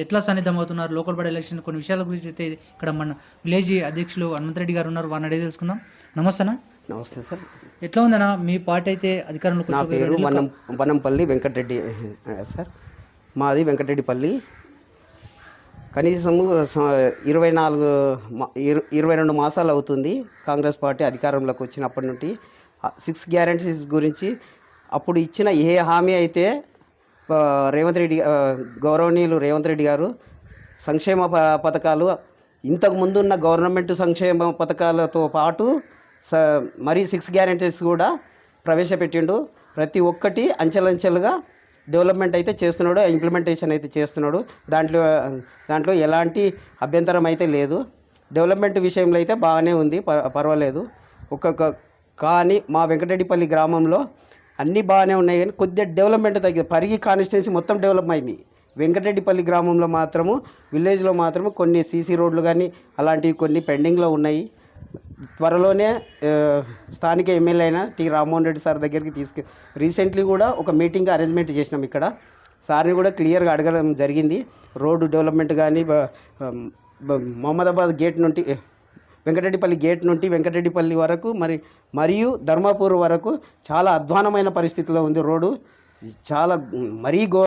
ఎట్లా సన్నిధం అవుతున్నారు? Local body election కొన్ని విషయాల గురించి అయితే ఇక్కడ మన విలేజ్ అధ్యక్షులు హనుమంతరెడ్డి గారు ఉన్నారు. వారిని అడిగి తెలుసుకుందాం. నమస్తే అన్న. నమస్తే సార్. ఎట్లా ఉందన్న? మీ పార్టీ అయితే నెలలు వనం వనంపల్లి వెంకటరెడ్డి సార్. మాది వెంకటరెడ్డిపల్లి. కనీసము ఇరవై నాలుగు ఇరవై రెండు మాసాలు అవుతుంది కాంగ్రెస్ పార్టీ అధికారంలోకి వచ్చినప్పటి నుండి. సిక్స్ గ్యారంటీస్ గురించి అప్పుడు ఇచ్చిన ఏ హామీ అయితే రేవంత్ రెడ్డి గౌరవనీయులు రేవంత్ రెడ్డి గారు సంక్షేమ ప- పథకాలు ఇంతకు ముందున్న గవర్నమెంట్ సంక్షేమ పథకాలతో పాటు స మరీ సిక్స్ గ్యారంటీస్ కూడా ప్రవేశపెట్టిండు. ప్రతి ఒక్కటి అంచెలంచెలుగా డెవలప్మెంట్ అయితే చేస్తున్నాడు ఇంప్లిమెంటేషన్ అయితే చేస్తున్నాడు. దాంట్లో దాంట్లో ఎలాంటి అభ్యంతరం అయితే లేదు. డెవలప్మెంట్ విషయంలో అయితే బాగానే ఉంది ప- పర్వాలేదు. ఒక్కొక్క కానీ మా వెంకటరెడ్డిపల్లి గ్రామంలో అన్నీ బాగానే ఉన్నాయి కానీ కొద్దిగా డెవలప్మెంట్ తగ్గింది. పరిగి కాన్స్టిట్యున్సీ మొత్తం డెవలప్ అయింది. వెంకటరెడ్డిపల్లి గ్రామంలో మాత్రము విలేజ్లో మాత్రము కొన్ని సీసీ రోడ్లు కానీ అలాంటివి కొన్ని పెండింగ్లో ఉన్నాయి. త్వరలోనే స్థానిక ఎమ్మెల్యే అయిన టి రామ్మోహన్ రెడ్డి సార్ దగ్గరికి తీసుకు రీసెంట్లీ కూడా ఒక మీటింగ్ అరేంజ్మెంట్ చేసినాం ఇక్కడ. సార్ని కూడా క్లియర్గా అడగడం జరిగింది. రోడ్డు డెవలప్మెంట్ కానీ మహమ్మదాబాద్ గేట్ నుండి వెంకటరెడ్డిపల్లి గేట్ నుండి వెంకటరెడ్డిపల్లి వరకు మరి మరియు ధర్మాపూర్ వరకు చాలా అధ్వానమైన పరిస్థితిలో ఉంది రోడ్డు. చాలా మరీ గో